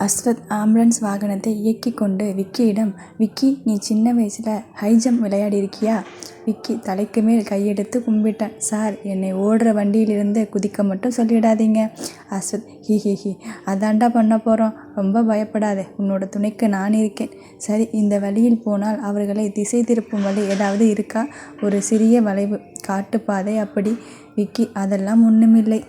Ashwath ambulance வாகனத்தை இயக்கி கொண்டு விக்கியிடம் விக்கி நீ சின்ன வயசில் ஹை ஜம்ப் விளையாடியிருக்கியா? விக்கி தலைக்கு மேல் கையெடுத்து கும்பிட்டான். சார் என்னை ஓடுற வண்டியிலிருந்து குதிக்க மட்டும் சொல்லிடாதீங்க. அஸ்வத் ஹி ஹி ஹி அதாண்டா பண்ண போகிறோம் ரொம்ப பயப்படாதே உன்னோட துணைக்கு நான் இருக்கேன். சரி இந்த வழியில் போனால் அவர்களை திசை திருப்பும் வழி ஏதாவது இருக்கா? ஒரு சிறிய வளைவு. காட்டுப்பாதை அப்படி. விக்கி அதெல்லாம் ஒன்றுமில்லை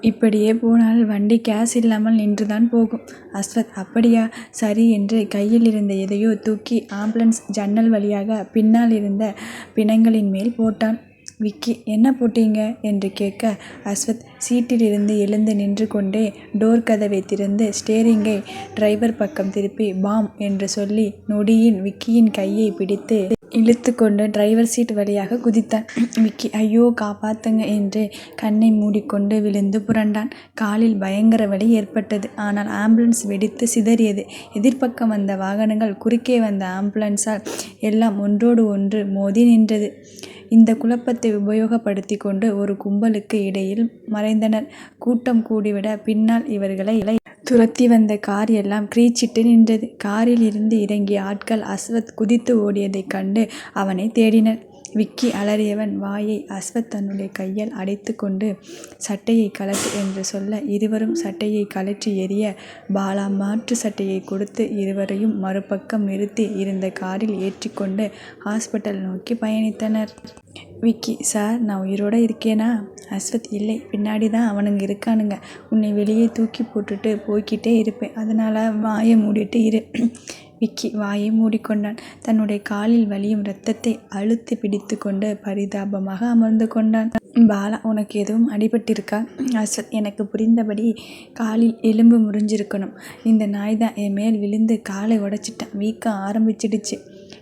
இப்படியே போனால் வண்டி கேஸ் இல்லாமல் நின்றுதான் போகும். அஸ்வத் அப்படியா? சரி என்று கையில் இருந்த எதையோ தூக்கி ஆம்புலன்ஸ் ஜன்னல் வழியாக பின்னால் இருந்த பிணங்களின் மேல் போட்டான். விக்கி என்ன போட்டீங்க? என்று கேட்க அஸ்வத் சீட்டிலிருந்து எழுந்து நின்று கொண்டே டோர் கதவை திறந்து ஸ்டேரிங்கை டிரைவர் பக்கம் திருப்பி பாம் என்று சொல்லி நொடியின் விக்கியின் கையை பிடித்து இழுத்துக்கொண்டு டிரைவர் சீட் வழியாக குதித்தான். விக்கி ஐயோ காப்பாத்துங்க என்று கண்ணை மூடிக்கொண்டு விழுந்து புரண்டான். காலில் பயங்கர வலி ஏற்பட்டது. ஆனால் ஆம்புலன்ஸ் வெடித்து சிதறியது. எதிர்பக்கம் வந்த வாகனங்கள் குறுக்கே வந்த ஆம்புலன்ஸால் எல்லாம் ஒன்றோடு ஒன்று மோதி நின்றது. இந்த குழப்பத்தை உபயோகப்படுத்திக் கொண்டு ஒரு கும்பலுக்கு இடையில் மறைந்தனர். கூட்டம் கூடிவிட பின்னால் இவர்களை துரத்தி வந்த கார் எல்லாம் கிரீச்சிட்டு நின்றது. காரில் இருந்து இறங்கிய ஆட்கள் அஸ்வத் குதித்து ஓடியதைக் கண்டு அவனைத் தேடினர். விக்கி அலறியவன் வாயை அஸ்வத் தன்னுடைய கையால் அடைத்துக்கொண்டு சட்டையை கழட்டு என்று சொல்ல இருவரும் சட்டையை கழற்றி எறிய பாலா மாற்று சட்டையை கொடுத்து இருவரையும் மறுபக்கம் நிறுத்தி இருந்த காரில் ஏற்றிக்கொண்டு ஹாஸ்பிட்டல் நோக்கி பயணித்தனர். விக்கி சார் நான் உயிரோட இருக்கேனா? அஸ்வத் இல்லை பின்னாடி தான் அவனுங்க இருக்கானுங்க. உன்னை வெளியே தூக்கி போட்டுட்டு போய்க்கிட்டே இருப்பேன். அதனால் வாயை மூடிட்டு இரு. விக்கி வாயை மூடிக்கொண்டான். தன்னுடைய காலில் வழியும் ரத்தத்தை அழுத்தி பிடித்து கொண்டு பரிதாபமாக அமர்ந்து கொண்டான். பாலா உனக்கு எதுவும் அடிபட்டிருக்கா? அஸ்வத் எனக்கு புரிந்தபடி காலில் எலும்பு முறிஞ்சிருக்கணும். இந்த நாய்தான் என் மேல் விழுந்து காலை உடைச்சிட்டான். வீக்கம் ஆரம்பிச்சிடுச்சு.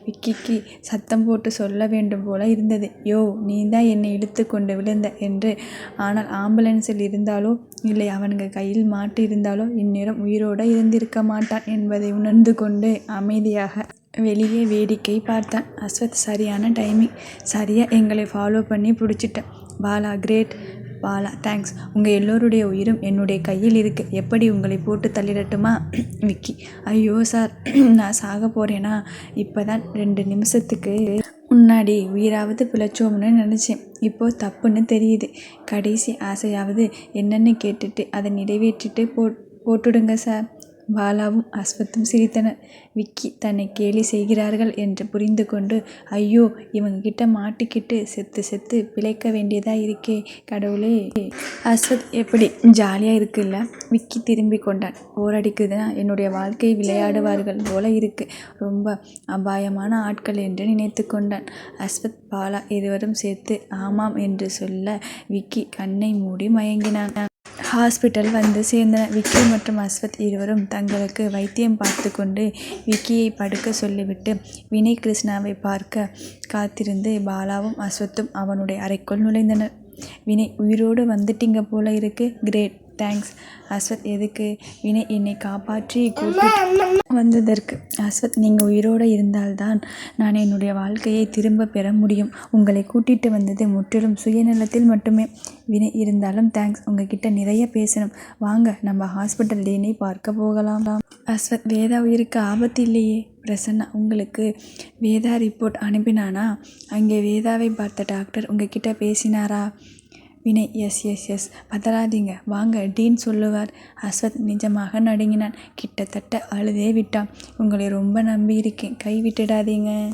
விக்கிக்கு சத்தம் போட்டு சொல்ல வேண்டும் போல இருந்தது. யோவ் நீதான் என்னை இழுத்துக்கொண்டு விழுந்த என்று. ஆனால் ஆம்புலன்ஸில் இருந்தாலோ இல்லை அவனுங்க கையில் மாட்டி இருந்தாலோ இந்நேரம் உயிரோட இருந்திருக்க மாட்டான் என்பதை உணர்ந்து கொண்டு அமைதியாக வெளியே வேடிக்கை பார்த்தான். அஸ்வத் சரியான டைமிங். சரியாக எங்களை ஃபாலோ பண்ணி புடிச்சிட்ட. பாலா கிரேட். பாலா தேங்க்ஸ். உங்கள் எல்லோருடைய உயிரும் என்னுடைய கையில் இருக்கு. எப்படி உங்களை போட்டு தள்ளிடட்டுமா? விக்கி ஐயோ சார் நான் சாகப் இப்போ தான் ரெண்டு நிமிஷத்துக்கு முன்னாடி உயிராவது பிழைச்சோம்னு நினச்சேன் இப்போது தப்புன்னு தெரியுது. கடைசி ஆசையாவது என்னென்னு கேட்டுட்டு அதை நிறைவேற்றிட்டு போட்டுடுங்க சார். பாலாவும் அஸ்வத்தும் சிரித்தனர். விக்கி தன்னை கேலி செய்கிறார்கள் என்று புரிந்து கொண்டு ஐயோ இவங்ககிட்ட மாட்டிக்கிட்டு செத்து செத்து பிழைக்க வேண்டியதா இருக்கே கடவுளே. அஸ்வத் எப்படி ஜாலியா இருக்குல்ல? விக்கி திரும்பிக் கொண்டான். போரடிக்குதுன்னா என்னுடைய வாழ்க்கை விளையாடுவார்கள் போல இருக்கு. ரொம்ப அபாயமான ஆட்கள் என்று நினைத்துக் கொண்டான். அஸ்வத் பாலா இருவரும் சேர்த்து ஆமாம் என்று சொல்ல விக்கி கண்ணை மூடி மயங்கினான். ஹாஸ்பிட்டல் வந்து சேர்ந்தனர். விக்கி மற்றும் அஸ்வத் இருவரும் தங்களுக்கு வைத்தியம் பார்த்து கொண்டு விக்கியை படுக்க சொல்லிவிட்டு வினய் கிருஷ்ணாவை பார்க்க காத்திருந்து பாலாவும் அஸ்வத்தும் அவனுடைய அறைக்குள் நுழைந்தனர். வினய் உயிரோடு வந்துட்டீங்க போல இருக்கு. கிரேட். தேங்க்ஸ். அஸ்வத் எதுக்கு? வினய் என்னை காப்பாற்றி கூட்டிட்டு வந்ததற்கு. அஸ்வத் நீங்க உயிரோட இருந்தால்தான் நான் என்னுடைய வாழ்க்கையை திரும்பப் பெற முடியும். உங்களை கூட்டிட்டு வந்தது முற்றிலும் சுயநலத்தில் மட்டுமே. வினய் இருந்தாலும் தேங்க்ஸ். உங்ககிட்ட நிறைய பேசணும். வாங்க நம்ம ஹாஸ்பிட்டல் டீனை பார்க்க போகலாம். அஸ்வத் வேதா உயிருக்கு ஆபத்து இல்லையே? பிரசன்னா உங்களுக்கு வேதா ரிப்போர்ட் அனுப்பினானா? அங்கே வேதாவை பார்த்த டாக்டர் உங்ககிட்ட பேசினாரா? வினய் எஸ். எஸ். எஸ். பதறாதீங்க. வாங்க டீன் சொல்லுவார். அஸ்வத் நிஜமாக நடுங்கினான். கிட்டத்தட்ட அழுதே விட்டான். உங்களை ரொம்ப நம்பியிருக்கேன். கை விட்டுடாதீங்க.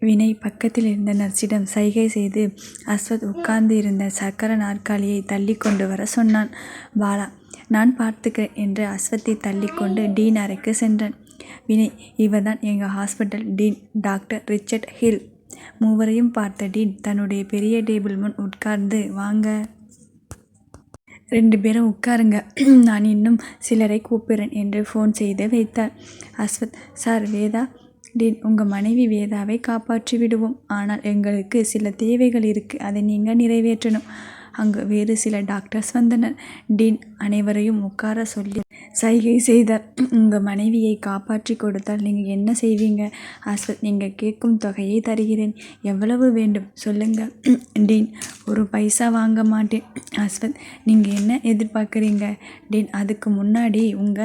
வினய் பக்கத்தில் இருந்த நர்ஸிடம் சைகை செய்து அஸ்வத் உட்கார்ந்து இருந்த சக்கர நாற்காலியை தள்ளி கொண்டு வர சொன்னான். பாலா நான் பார்த்துக்கிறேன் என்று அஸ்வத்தை தள்ளிக் கொண்டு டீன் அறைக்கு சென்றான். வினய் இவர்தான் எங்கள் hospital dean doctor Richard Hill. மூவரையும் பார்த்த டீன் தன்னுடைய பெரிய டேபிள் முன் உட்கார்ந்து வாங்க. ரெண்டு பேரும் உட்காருங்க. நான் இன்னும் சிலரை கூப்பிடுறேன் என்று ஃபோன் செய்து வைத்தார். அஸ்வத் சார் வேதா? டீன் உங்கள் மனைவி வேதாவை காப்பாற்றி விடுவோம். ஆனால் எங்களுக்கு சில தேவைகள் இருக்குது அதை நீங்கள் நிறைவேற்றணும். அங்கு வேறு சில டாக்டர்ஸ் வந்தனர். டீன் அனைவரையும் உட்கார சொல்லி சைகை செய்தார். உங்க மனைவியை காப்பாற்றிக் கொடுத்தால் நீங்க என்ன செய்வீங்க? அஸ்வத் நீங்க கேட்கும் தொகையை தருகிறேன். எவ்வளவு வேண்டும்? சொல்லுங்க. டீன் ஒரு பைசா வாங்க மாட்டேன். அஸ்வத் நீங்க என்ன எதிர்பார்க்கறீங்க? டீன் அதுக்கு முன்னாடி உங்க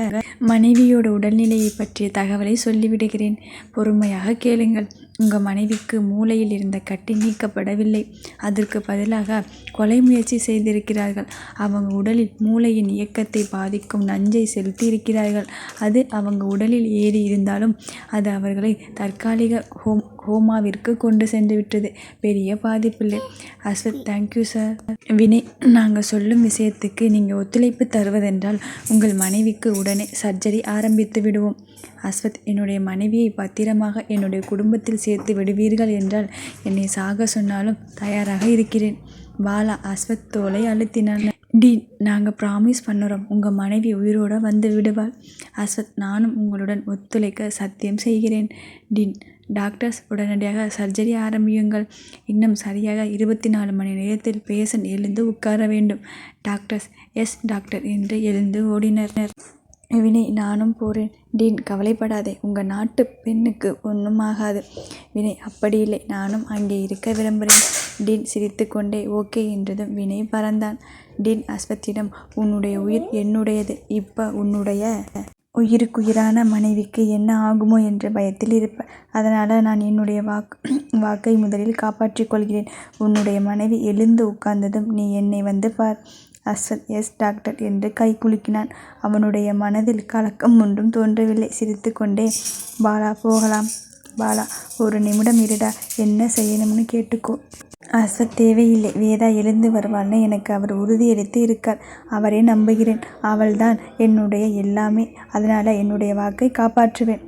மனைவியோட உடல்நிலையை பற்றிய தகவலை சொல்லிவிடுகிறேன். பொறுமையாக கேளுங்கள். உங்கள் மனைவிக்கு மூளையில் இருந்த கட்டி நீக்கப்படவில்லை. அதற்கு பதிலாக கொலை முயற்சி செய்திருக்கிறார்கள். அவங்க உடலில் மூளையின் இயக்கத்தை பாதிக்கும் நஞ்சை செலுத்தியிருக்கிறார்கள். அது அவங்க உடலில் ஏறி இருந்தாலும் அது அவர்களை தற்காலிக ஹோம் கோமாவிற்கு கொண்டு சென்று விட்டது பெரிய பாதிப்பில்லை. Ashwath thank you sir. Vinay நாங்கள் சொல்லும் விஷயத்துக்கு நீங்கள் ஒத்துழைப்பு தருவதென்றால் உங்கள் மனைவிக்கு உடனே சர்ஜரி ஆரம்பித்து விடுவோம். அஸ்வத் என்னுடைய மனைவியை பத்திரமாக என்னுடைய குடும்பத்தில் சேர்த்து விடுவீர்கள் என்றால் என்னை சாக சொன்னாலும் தயாராக இருக்கிறேன். பாலா அஸ்வத் தோலை அழுத்தினான். டீன் நாங்கள் ப்ராமிஸ் பண்ணுறோம் உங்கள் மனைவி உயிரோடு வந்து விடுவாள். அஸ்வத் நானும் உங்களுடன் ஒத்துழைக்க சத்தியம் செய்கிறேன். டீன் டாக்டர்ஸ் உடனடியாக சர்ஜரி ஆரம்பியுங்கள். இன்னும் சரியாக இருபத்தி நாலு மணி நேரத்தில் பேஷண்ட் எழுந்து உட்கார வேண்டும். டாக்டர்ஸ் எஸ் டாக்டர் என்று எழுந்து ஓடினர். வினை நானும் போகிறேன் டீன் கவலைப்படாதே உங்கள் நாட்டு பெண்ணுக்கு ஒன்றும் ஆகாது. வினய் அப்படியில்லை நானும் அங்கே இருக்க விரும்புகிறேன் டீன் சிரித்துக்கொண்டே ஓகே என்றதும் வினய் பறந்தான். டீன் அஸ்வத்திடம் உன்னுடைய உயிர் என்னுடையது. இப்போ உன்னுடைய உயிருக்குயிரான மனைவிக்கு என்ன ஆகுமோ என்ற பயத்தில் இருப்பேன் அதனால் நான் என்னுடைய வாக்கு வாக்கை முதலில் காப்பாற்றிக் கொள்கிறேன். உன்னுடைய மனைவி எழுந்து உட்கார்ந்ததும் நீ என்னை வந்து பார். அஸ்வத் எஸ் டாக்டர் என்று கை குலுக்கினான். அவனுடைய மனதில் கலக்கம் ஒன்றும் தோன்றவில்லை. சிரித்துக்கொண்டே பாலா போகலாம். பாலா ஒரு நிமிடம் இருடா. என்ன செய்யணும்னு கேட்டுக்கோ. அஸ்வத் தேவையில்லை. வேதா எழுந்து வருவாள்னு எனக்கு அவர் உறுதியளித்து இருக்கார். அவரை நம்புகிறேன். அவள்தான் என்னுடைய எல்லாமே. அதனால என்னுடைய வாக்கை காப்பாற்றுவேன்.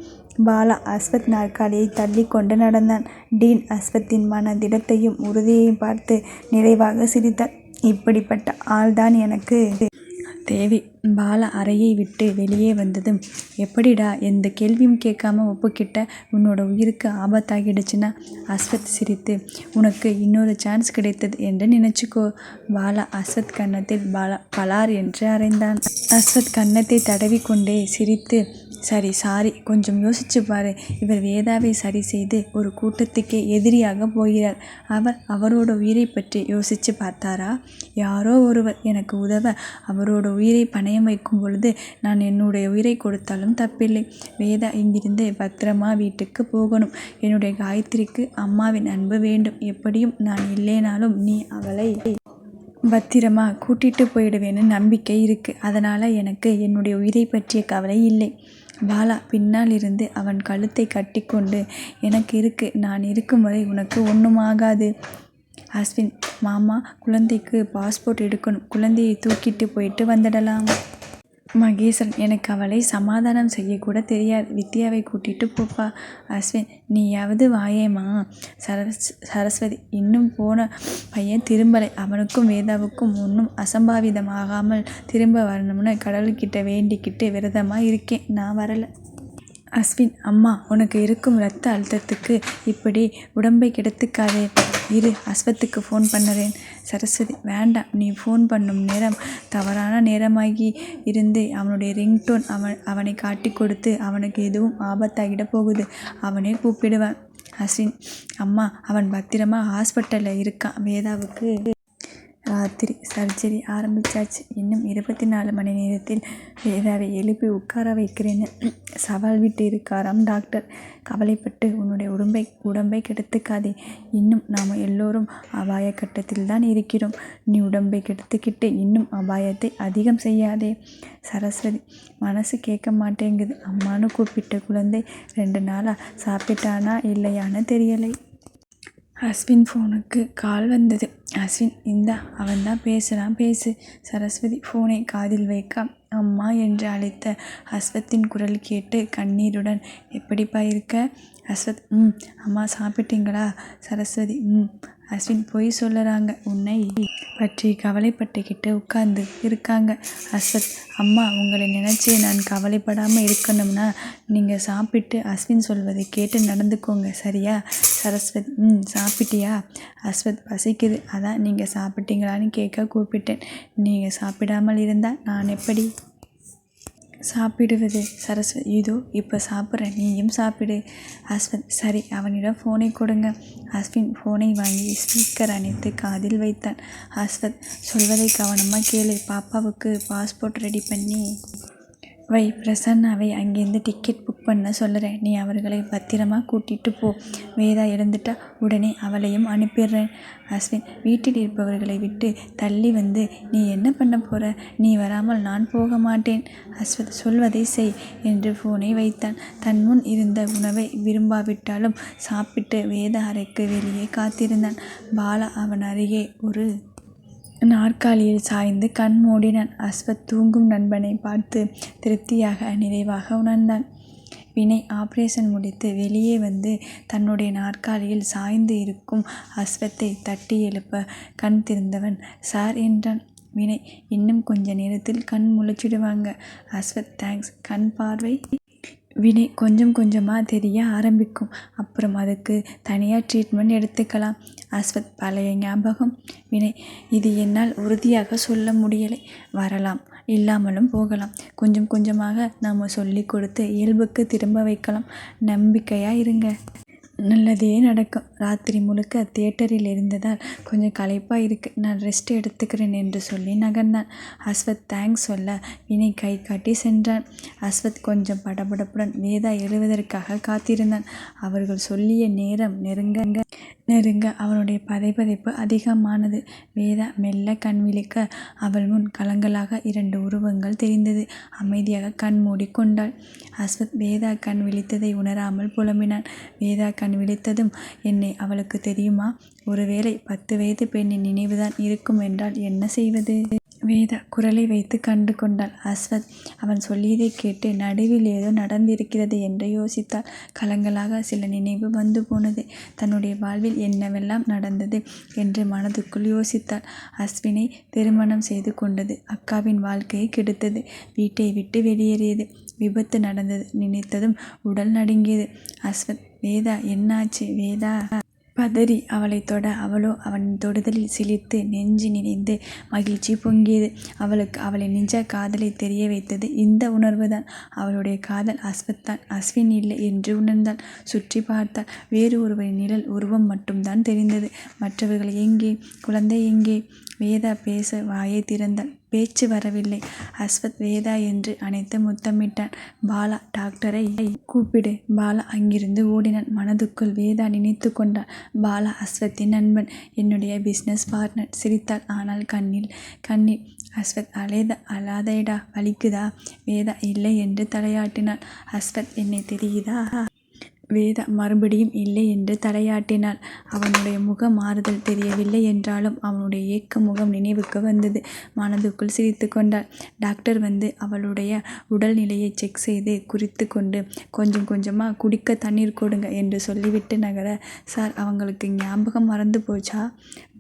பாலா அஸ்வத் நாற்காலியை தள்ளிக்கொண்டு நடந்தான். டீன் அஸ்வத்தின் மன திடத்தையும் உறுதியையும் பார்த்து நிறைவாக சிரித்தார். இப்படிப்பட்ட ஆள்தான் எனக்கு தேவை. பாலா அறையை விட்டு வெளியே வந்ததும் எப்படிடா எந்த கேள்வியும் கேட்காம ஒப்புக்கிட்ட உன்னோட உயிருக்கு ஆபத்தாகிடுச்சுன்னா? அஸ்வத் சிரித்து உனக்கு இன்னொரு சான்ஸ் கிடைத்தது என்று நினைச்சுக்கோ. பாலா அஸ்வத் கன்னத்தில் பலார் என்று அறைந்தான். அஸ்வத் கன்னத்தை தடவிக்கொண்டே சிரித்து சரி சாரி கொஞ்சம் யோசிச்சு பாரு. இவர் வேதாவை சரி செய்து ஒரு கூட்டத்துக்கே எதிரியாக போகிறார். அவர் அவரோட உயிரைப் பற்றி யோசிச்சு பார்த்தாரா? யாரோ ஒருவர் எனக்கு உதவ அவரோட உயிரை பணயம் வைக்கும் பொழுது நான் என்னுடைய உயிரை கொடுத்தாலும் தப்பில்லை. வேதா இங்கிருந்து பத்திரமா வீட்டுக்கு போகணும். என்னுடைய காயத்ரிக்கு அம்மாவின் அன்பு வேண்டும். எப்படியும் நான் இல்லைனாலும் நீ அவளை பத்திரமா கூட்டிட்டு போயிடுவேன்னு நம்பிக்கை இருக்கு. அதனால எனக்கு என்னுடைய உயிரைப் பற்றிய கவலை இல்லை. பாலா பின்னால் இருந்து அவன் கழுத்தைக் கட்டிக்கொண்டு எனக்கு இருக்கு. நான் இருக்கும் வரை உனக்கு ஒண்ணும் ஆகாது. அஸ்வின் மாமா குழந்தைக்கு பாஸ்போர்ட் எடுக்கணும். குழந்தையை தூக்கிட்டு போயிட்டு வந்துடலாம். மகேசன் எனக்கு அவளை சமாதானம் செய்யக்கூட தெரியாது. வித்யாவை கூட்டிட்டு போப்பா. அஸ்வின் நீயாவது வாயேம்மா. சரஸ்வதி இன்னும் போன பையன் திரும்பலை. அவனுக்கும் வேதாவுக்கும் ஒன்றும் அசம்பாவிதம் ஆகாமல் திரும்ப வரணும்னு கடவுள்கிட்ட வேண்டிக்கிட்டு விரதமாக இருக்கேன். நான் வரலை அஸ்வின் அம்மா உனக்கு இருக்கும் ரத்த அழுத்தத்துக்கு இப்படி உடம்பை கெடுத்துக்காதே. இரு அஸ்வத்துக்கு ஃபோன் பண்ணறேன். சரஸ்வதி வேண்டாம். நீ ஃபோன் பண்ணும் நேரம் தவறான நேரமாகி இருந்து அவனுடைய ரிங்டோன் அவனை காட்டிக் கொடுத்து அவனுக்கு எதுவும் ஆபத்தாகிடப் போகுது. அவனே கூப்பிடுவான். அஸ்வின் அம்மா அவன் பத்திரமா ஹாஸ்பிட்டலில் இருக்கான். வேதாவுக்கு ராத்திரி சர்ஜரி ஆரம்பிச்சாச்சு. இன்னும் இருபத்தி நாலு மணி நேரத்தில் வேதாவை எழுப்பி உட்கார வைக்கிறேன்னு சவால் விட்டு இருக்காராம் டாக்டர். கவலைப்பட்டு உன்னுடைய உடம்பை உடம்பை கெடுத்துக்காதே. இன்னும் நாம் எல்லோரும் அபாய கட்டத்தில் தான் இருக்கிறோம். நீ உடம்பை கெடுத்துக்கிட்டு இன்னும் அபாயத்தை அதிகம் செய்யாதே. சரஸ்வதி மனசு கேட்க மாட்டேங்குது. அம்மானு கூப்பிட்ட குழந்தை ரெண்டு நாளாக சாப்பிட்டானா இல்லையான்னு தெரியலை. அஸ்வின் ஃபோனுக்கு கால் வந்தது. அஸ்வின் இந்தா அவன்தான் பேசுகிறான் பேசு. சரஸ்வதி ஃபோனை காதில் வைக்க அம்மா என்று அழைத்த அஸ்வத்தின் குரல் கேட்டு கண்ணீருடன் எப்படிப்பா இருக்க? அஸ்வத் ம் அம்மா சாப்பிட்டீங்களா? சரஸ்வதி ம் அஸ்வின் பொய் சொல்லுறாங்க. உன்னை பற்றி கவலைப்பட்டுக்கிட்டு உட்கார்ந்து இருக்காங்க அஸ்வத் அம்மா உங்களை நினச்சி நான் கவலைப்படாமல் இருக்கணும்னா நீங்கள் சாப்பிட்டு அஸ்வின் சொல்வதை கேட்டு நடந்துக்கோங்க சரியா? சரஸ்வத் ம் சாப்பிட்டியா? அஸ்வத் பசிக்குது. அதான் நீங்கள் சாப்பிட்டீங்களான்னு கேட்க கூப்பிட்டேன். நீங்கள் சாப்பிடாமல் இருந்தால் நான் எப்படி சாப்பிடுவது. சரஸ்வதி இதோ இப்போ சாப்பிட்றேன் நீயும் சாப்பிடு. அஸ்வத் சரி அவனிடம் ஃபோனை கொடுங்க. அஸ்வின் ஃபோனை வாங்கி ஸ்பீக்கர் அணைத்து காதில் வைத்தான். அஸ்வத் சொல்வதை கவனமாக கேளு. பாப்பாவுக்கு பாஸ்போர்ட் ரெடி பண்ணி வை பிரசன்னாவை அங்கேருந்து டிக்கெட் புக் பண்ண சொல்லுறேன். நீ அவர்களை பத்திரமா கூட்டிட்டு போ. வேதா எழுந்துட்டா. உடனே அவளையும் அனுப்பிடுறேன். அஸ்வின் வீட்டில் இருப்பவர்களை விட்டு தள்ளி வந்து நீ என்ன பண்ண போற? நீ வராமல் நான் போக மாட்டேன். அஸ்வத் சொல்வதை செய் என்று ஃபோனை வைத்தான். தன் முன் இருந்த உணவை விரும்பாவிட்டாலும் சாப்பிட்டு வேத அறைக்கு வெளியே காத்திருந்தான். பாலா அவன் அருகே ஒரு நாற்காலியில் சாய்ந்து கண் மூடினான். அஸ்வத் தூங்கும் நண்பனை பார்த்து திருப்தியாக நிறைவாக உணர்ந்தான். வினய் ஆபரேஷன் முடித்து வெளியே வந்து தன்னுடைய நாற்காலியில் சாய்ந்து இருக்கும் அஸ்வத்தை தட்டி எழுப்ப கண் திறந்தவன் சார் என்றான். வினய் இன்னும் கொஞ்ச நேரத்தில் கண் முழிச்சிடுவாங்க. அஸ்வத் தேங்க்ஸ். கண் பார்வை வினை கொஞ்சம் கொஞ்சமாக தெரிய ஆரம்பிக்கும். அப்புறம் அதுக்கு தனியாக ட்ரீட்மெண்ட் எடுத்துக்கலாம். அஸ்வத் பழைய ஞாபகம். வினை இது என்னால் உறுதியாக சொல்ல முடியலை. வரலாம். இல்லாமலும் போகலாம். கொஞ்சம் கொஞ்சமாக நாம் சொல்லி கொடுத்து இயல்புக்கு திரும்ப வைக்கலாம். நம்பிக்கையாக இருங்க. நல்லதே நடக்கும். ராத்திரி முழுக்க தியேட்டரில் இருந்ததால் கொஞ்சம் களைப்பாக இருக்குது நான் ரெஸ்ட் எடுத்துக்கிறேன் என்று சொல்லி நகர்ந்தான். அஸ்வத் தேங்க்ஸ் சொல்ல வினை கை காட்டி சென்றான். அஸ்வத் கொஞ்சம் படபடப்புடன் வேதா எழுவதற்காக காத்திருந்தான். அவர்கள் சொல்லிய நேரம் நெருங்க நெருங்க. அவனுடைய பதைபதைப்பு அதிகமானது. வேதா மெல்ல கண் விழிக்க அவள் முன் கலங்களாக இரண்டு உருவங்கள் தெரிந்தது. அமைதியாக கண் மூடிக்கொண்டாள் அஸ்வத் வேதா கண் விழித்ததை உணராமல் புலம்பினான். வேதா கண் விழித்ததும் என்னை அவளுக்கு தெரியுமா? ஒருவேளை பத்து வயது பெண்ணின் நினைவுதான் இருக்கும் என்றால் என்ன செய்வது? வேதா குரலை வைத்து கண்டு கொண்டாள். அஸ்வத் அவன் சொல்லியதை கேட்டு நடுவில் ஏதோ நடந்திருக்கிறது என்று யோசித்தாள். கலங்களாக சில நினைவு வந்து போனது. தன்னுடைய வாழ்வில் என்னவெல்லாம் நடந்தது என்று மனதுக்குள் யோசித்தாள். அஸ்வினை திருமணம் செய்து கொண்டது அக்காவின் வாழ்க்கையை கெடுத்தது. வீட்டை விட்டு வெளியேறியது. விபத்து நடந்தது. நினைத்ததும் உடல் நடுங்கியது. அஸ்வத் வேதா என்னாச்சு? வேதா பதறி அவளைத் தொட அவளோ அவன் தொடுதலில் சிலிர்த்து நெஞ்சு நினைந்து மகிழ்ச்சி பொங்கியது. அவளுக்கு அவளின் நிஜ காதலைத் தெரிய வைத்தது இந்த உணர்வுதான். அவளுடைய காதல் அஸ்வத்தான் அஸ்வின் இல்லை என்று உணர்ந்தாள். சுற்றி பார்த்தாள். வேறு ஒருவரின் நிழல் உருவம் மட்டும்தான் தெரிந்தது. மற்றவர்கள் எங்கே? குழந்தை எங்கே? வேதா பேச வாயை திறந்தாள். பேச்சு வரவில்லை. அஸ்வத் வேதா என்று அனைத்து முத்தமிட்டான். பாலா டாக்டரை கூப்பிடு. பாலா அங்கிருந்து ஓடினான். மனதுக்குள் வேதா நினைத்து கொண்டாள். பாலா அஸ்வத்தின் நண்பன். என்னுடைய பிசினஸ் பார்ட்னர். சிரித்தாள். ஆனால் கண்ணில் கண்ணீர். அஸ்வத் அழாத அழாதேடா வலிக்குதா? வேதா இல்லை என்று தலையாட்டினாள். அஸ்வத் என்னை தெரியுதா? வேதா மறுபடியும் இல்லை என்று தலையாட்டினாள். அவனுடைய முக மாறுதல் தெரியவில்லை என்றாலும் அவனுடைய ஏக்க முகம் நினைவுக்கு வந்தது. மனதுக்குள் சிரித்து கொண்டாள். டாக்டர் வந்து அவளுடைய உடல் நிலையை செக் செய்து குறித்து கொண்டு கொஞ்சம் கொஞ்சமாக குடிக்க தண்ணீர் கொடுங்க என்று சொல்லிவிட்டு நகர சார் அவங்களுக்கு ஞாபகம் மறந்து போச்சா?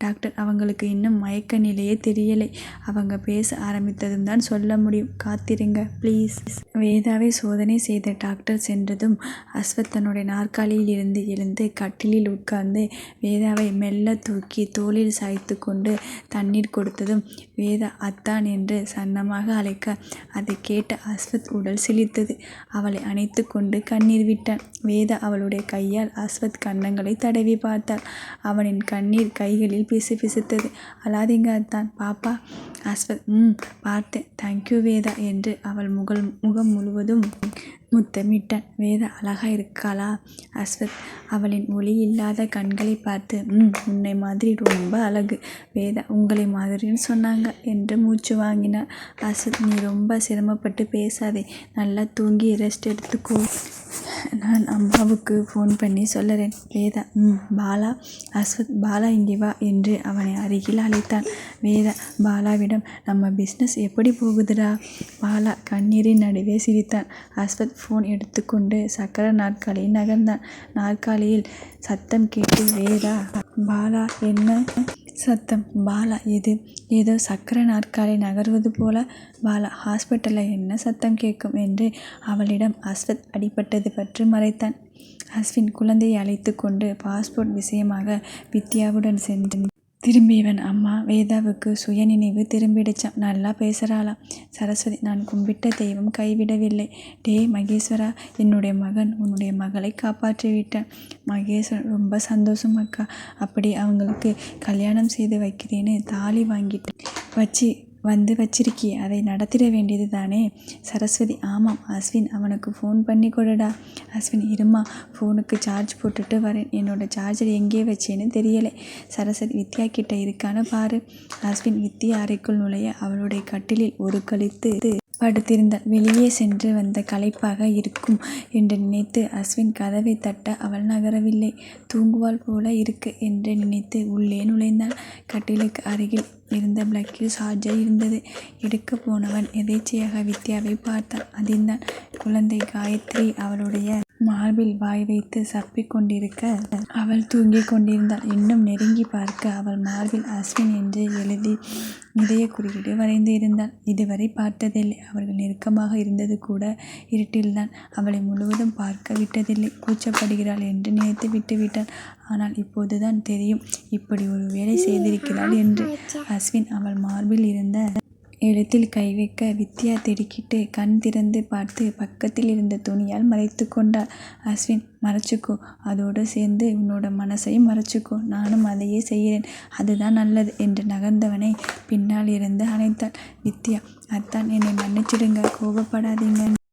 டாக்டர் அவங்களுக்கு இன்னும் மயக்க நிலையே தெரியலை. அவங்க பேச ஆரம்பித்ததும் தான் சொல்ல முடியும். காத்திருங்க ப்ளீஸ். வேதாவை சோதனை செய்த டாக்டர் சென்றதும் அஸ்வத் தன்னுடைய நாற்காலியில் இருந்து எழுந்து கட்டிலில் உட்கார்ந்து வேதாவை மெல்ல தூக்கி தோளில் சாய்த்து கொண்டு தண்ணீர் கொடுத்ததும் வேதா அத்தான் என்று சன்னமாக அழைக்க அதை கேட்ட அஸ்வத் உடல் சிலித்தது அவளை அணைத்து கொண்டு கண்ணீர் விட்டான். வேதா அவளுடைய கையால் அஸ்வத் கன்னங்களை தடவி பார்த்தாள். அவனின் கண்ணீர் கைகளில் பிசுபிசுத்தது. அழாதீங்க அத்தான். பாப்பா. அஸ்வத் ம் பார்த்தேன். தேங்க்யூ வேதா என்று அவள் முகல் முகம் முழுவதும் முத்தமிட்டான். வேதா அழகா இருக்காளா? அஸ்வத் அவளின் ஒளி இல்லாத கண்களை பார்த்து ம் உன்னை மாதிரி ரொம்ப அழகு. வேதா உங்களை மாதிரின்னு சொன்னாங்க என்று மூச்சு வாங்கினாள். அஸ்வத் நீ ரொம்ப சிரமப்பட்டு பேசாதே. நல்லா தூங்கி ரெஸ்ட் எடுத்துக்கோ. நான் அம்மாவுக்கு ஃபோன் பண்ணி சொல்லுறேன். வேதா ம் பாலா அஸ்வத் பாலா இங்கே வா என்று அவனை அருகில் அழைத்தான். வேதா பாலாவிடம் நம்ம பிஸ்னஸ் எப்படி போகுதுடா? பாலா கண்ணீரின் நடுவே சிரித்தான். அஸ்வத் ஃபோன் எடுத்துக்கொண்டு சக்கர நாற்காலியில் நகர்ந்தான். நாற்காலியில் சத்தம் கேட்டு வேதா பாலா என்ன சத்தம்? பாலா எது? ஏதோ சக்கர நாற்காலி நகர்வது போல. பாலா ஹாஸ்பிட்டல்ல என்ன சத்தம் கேட்கும்? என்று அவளிடம் அஸ்வத் அடிபட்டது பற்றி மறைத்தான். அஸ்வின் குழந்தையை அழைத்துக்கொண்டு பாஸ்போர்ட் விஷயமாக வித்யாவுடன் திரும்பி திரும்பியவன் அம்மா வேதாவுக்கு சுயநினைவு திரும்பிடுச்சாம். நல்லா பேசுகிறாளாம் சரஸ்வதி நான் கும்பிட்ட தெய்வம் கைவிடவில்லை. டேய் மகேஸ்வரா என்னுடைய மகன் உன்னுடைய மகளை காப்பாற்றிவிட்டான் மகேஸ்வரன் ரொம்ப சந்தோஷம் அக்கா. அப்படி அவங்களுக்கு கல்யாணம் செய்து வைக்கிறேன்னு தாலி வாங்கிட்டு வச்சு வந்து வச்சிருக்கியே அதை நடத்திட வேண்டியது தானே? சரஸ்வதி ஆமாம் அஸ்வின் அவனுக்கு ஃபோன் பண்ணி கொடுடா. அஸ்வின் இருமா ஃபோனுக்கு சார்ஜ் போட்டுட்டு வரேன். என்னோட சார்ஜர் எங்கே வச்சேன்னு தெரியலை. சரஸ்வதி வித்யா கிட்ட இருக்கான்னு பாரு. அஸ்வின் வித்யா அறைக்குள் நுழைய அவளுடைய கட்டிலில் ஒரு கழித்து படுத்திருந்தாள். வெளியே சென்று வந்த களைப்பாக இருக்கும் என்று நினைத்து அஸ்வின் கதவை தட்ட அவள் நகரவில்லை. தூங்குவாள் போல இருக்கு என்று நினைத்து உள்ளே நுழைந்தான். கட்டிலுக்கு அருகில் இருந்த பிளக்கில் சார்ஜர் இருந்தது. எடுக்கப் போனவன் எதேச்சையாக வித்யாவை பார்த்தான். அதிர்ந்தான். குழந்தை காயத்ரி அவளுடைய மார்பில் வாய் வைத்து சப்பிக் கொண்டிருக்க அவள் தூங்கிக் கொண்டிருந்தாள். இன்னும் நெருங்கி பார்க்க அவள் மார்பில் அஸ்வின் என்று எழுதி இதயக் குறியீடு வரைந்து இருந்தான். இதுவரை பார்த்ததில்லை. அவர்கள் நெருக்கமாக இருந்தது கூட இருட்டில்தான். அவளை முழுவதும் பார்க்க விட்டதில்லை. கூச்சப்படுகிறாள் என்று நினைத்து விட்டுவிட்டான். ஆனால் இப்போதுதான் தெரியும் இப்படி ஒரு வேலை செய்திருக்கிறாள் என்று. அஸ்வின் அவள் மார்பில் இருந்த எழுத்தில் கை வைக்க வித்யா திடுக்கிட்டு கண் திறந்து பார்த்து பக்கத்தில் இருந்த துணியால் மறைத்துக் கொண்டாள். அஸ்வின் மறைச்சுக்கோ. அதோடு சேர்ந்து உன்னோட மனசையும் மறைச்சுக்கோ. நானும் அதையே செய்கிறேன். அதுதான் நல்லது என்று நகர்ந்தவனை பின்னால் இருந்து அணைத்தாள். வித்யா அத்தான் என்னை மன்னிச்சிடுங்க. கோபப்படாதீங்க.